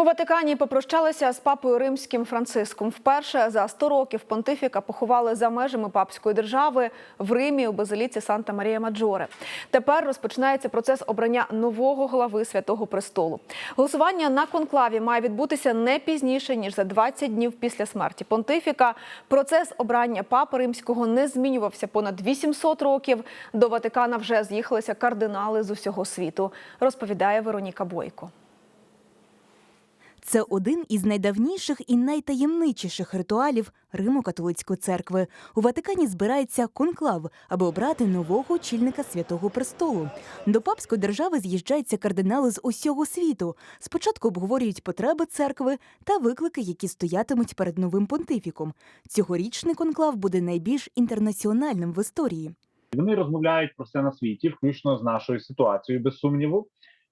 У Ватикані попрощалися з папою римським Франциском. Вперше за 100 років понтифіка поховали за межами папської держави в Римі у базиліці Санта Марія Маджоре. Тепер розпочинається процес обрання нового глави святого престолу. Голосування на конклаві має відбутися не пізніше ніж за 20 днів після смерті понтифіка. Процес обрання папи римського не змінювався понад 800 років. До Ватикана вже з'їхалися кардинали з усього світу. Розповідає Вероніка Бойко. Це один із найдавніших і найтаємничіших ритуалів Римо-католицької церкви. У Ватикані збирається конклав, аби обрати нового очільника святого престолу. До папської держави з'їжджаються кардинали з усього світу. Спочатку обговорюють потреби церкви та виклики, які стоятимуть перед новим понтифіком. Цьогорічний конклав буде найбільш інтернаціональним в історії. Вони розмовляють про все на світі, включно з нашою ситуацією, без сумніву.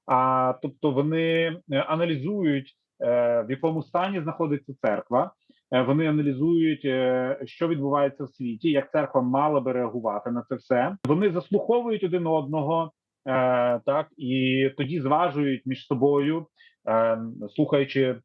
А тобто вони е, аналізують, в якому стані знаходиться церква. Е, Вони аналізують, е, що відбувається в світі, як церква мала би реагувати на це все. Вони заслуховують один одного, е, так і тоді зважують між собою, е, слухаючи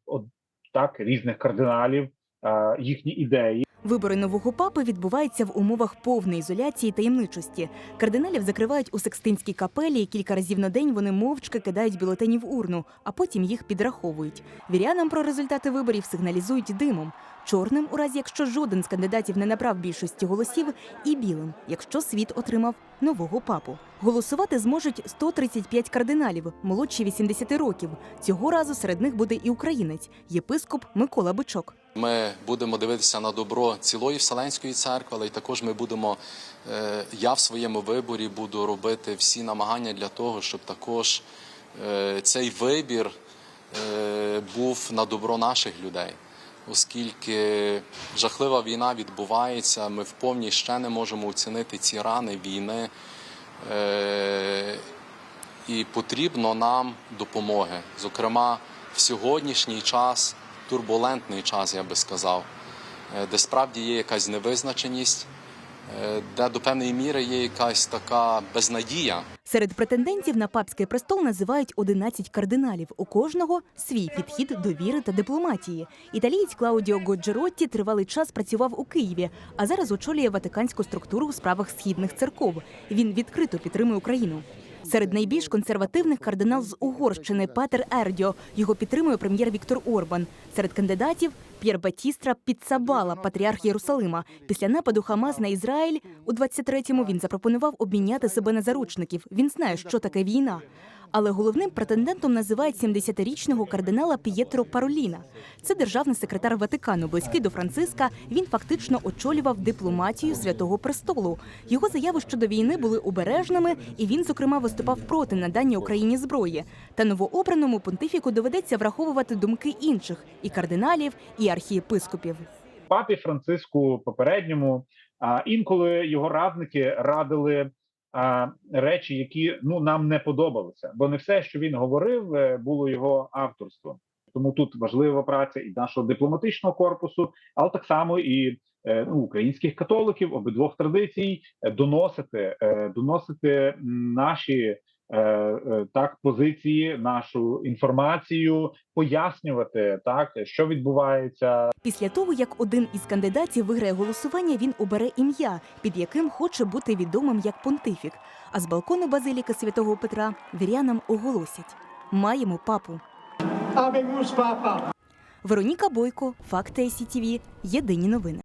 так різних кардиналів, е, їхні ідеї. Вибори нового папи відбуваються в умовах повної ізоляції таємничості. Кардиналів закривають у Секстинській капелі, і кілька разів на день вони мовчки кидають бюлетені в урну, а потім їх підраховують. Вірянам про результати виборів сигналізують димом. Чорним, у разі якщо жоден з кандидатів не набрав більшості голосів, і білим, якщо світ отримав нового папу. Голосувати зможуть 135 кардиналів, молодші 80 років. Цього разу серед них буде і українець, єпископ Микола Бичок. Ми будемо дивитися на добро цілої Вселенської церкви, але й також ми будемо. е, Я в своєму виборі буду робити всі намагання для того, щоб також е, цей вибір е, був на добро наших людей. Оскільки жахлива війна відбувається, ми вповні ще не можемо оцінити ці рани війни, і потрібно нам допомоги. Зокрема, в сьогоднішній час, турбулентний час, я би сказав, е, де справді є якась невизначеність, е, де до певної міри є якась така безнадія. Серед претендентів на папський престол називають 11 кардиналів. У кожного свій підхід до віри та дипломатії. Італієць Клаудіо Годжеротті тривалий час працював у Києві, а зараз очолює ватиканську структуру у справах східних церков. Він відкрито підтримує Україну. Серед найбільш консервативних кардинал з Угорщини Петер Ердіо. Його підтримує прем'єр Віктор Орбан. Серед кандидатів П'єр Батістра Підсабала, патріарх Єрусалима. Після нападу Хамас на Ізраїль у 23-му він запропонував обміняти себе на заручників. Він знає, що таке війна. Але головним претендентом називають 70-річного кардинала П'єтро Пароліна. Це державний секретар Ватикану, близький до Франциска. Він фактично очолював дипломатію святого престолу. Його заяви щодо війни були обережними, і він, зокрема, виступав проти надання Україні зброї. Та новообраному понтифіку доведеться враховувати думки інших і кардиналів, і архієпископів. папі Франциску попередньому, а інколи його радники радили а, речі, які ну нам не подобалися, бо не все, що він говорив, е, було його авторством. Тому тут важлива праця і нашого дипломатичного корпусу, але так само і е, ну, українських католиків обидвох традицій е, доносити, доносити наші. Е, е, Так, позиції, нашу інформацію, пояснювати так, що відбувається Після того, як один із кандидатів виграє голосування, він обере ім'я, під яким хоче бути відомим як понтифік. А з балкону базиліки святого Петра вірянам оголосять: маємо папу. Habemus Papa. Вероніка Бойко, Факти СІТВ, Єдині новини.